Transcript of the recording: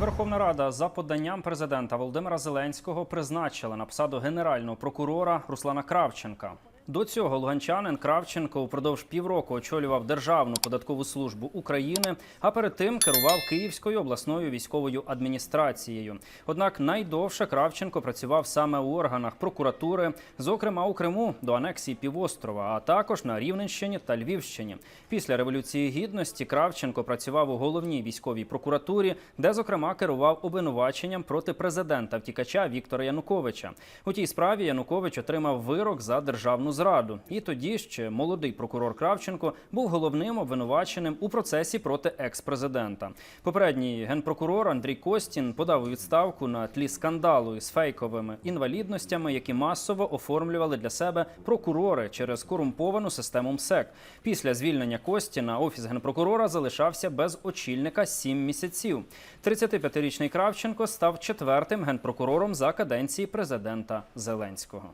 Верховна Рада за поданням президента Володимира Зеленського призначила на посаду генерального прокурора Руслана Кравченка. До цього луганчанин Кравченко упродовж півроку очолював Державну податкову службу України, а перед тим керував Київською обласною військовою адміністрацією. Однак найдовше Кравченко працював саме у органах прокуратури, зокрема у Криму до анексії півострова, а також на Рівненщині та Львівщині. Після революції гідності Кравченко працював у головній військовій прокуратурі, де зокрема керував обвинуваченням проти президента втікача Віктора Януковича. У тій справі Янукович отримав вирок за державну зраду. І тоді ще молодий прокурор Кравченко був головним обвинуваченим у процесі проти екс-президента. Попередній генпрокурор Андрій Костін подав відставку на тлі скандалу із фейковими інвалідностями, які масово оформлювали для себе прокурори через корумповану систему МСЕК. Після звільнення Костіна офіс генпрокурора залишався без очільника сім місяців. 35-річний Кравченко став четвертим генпрокурором за каденції президента Зеленського.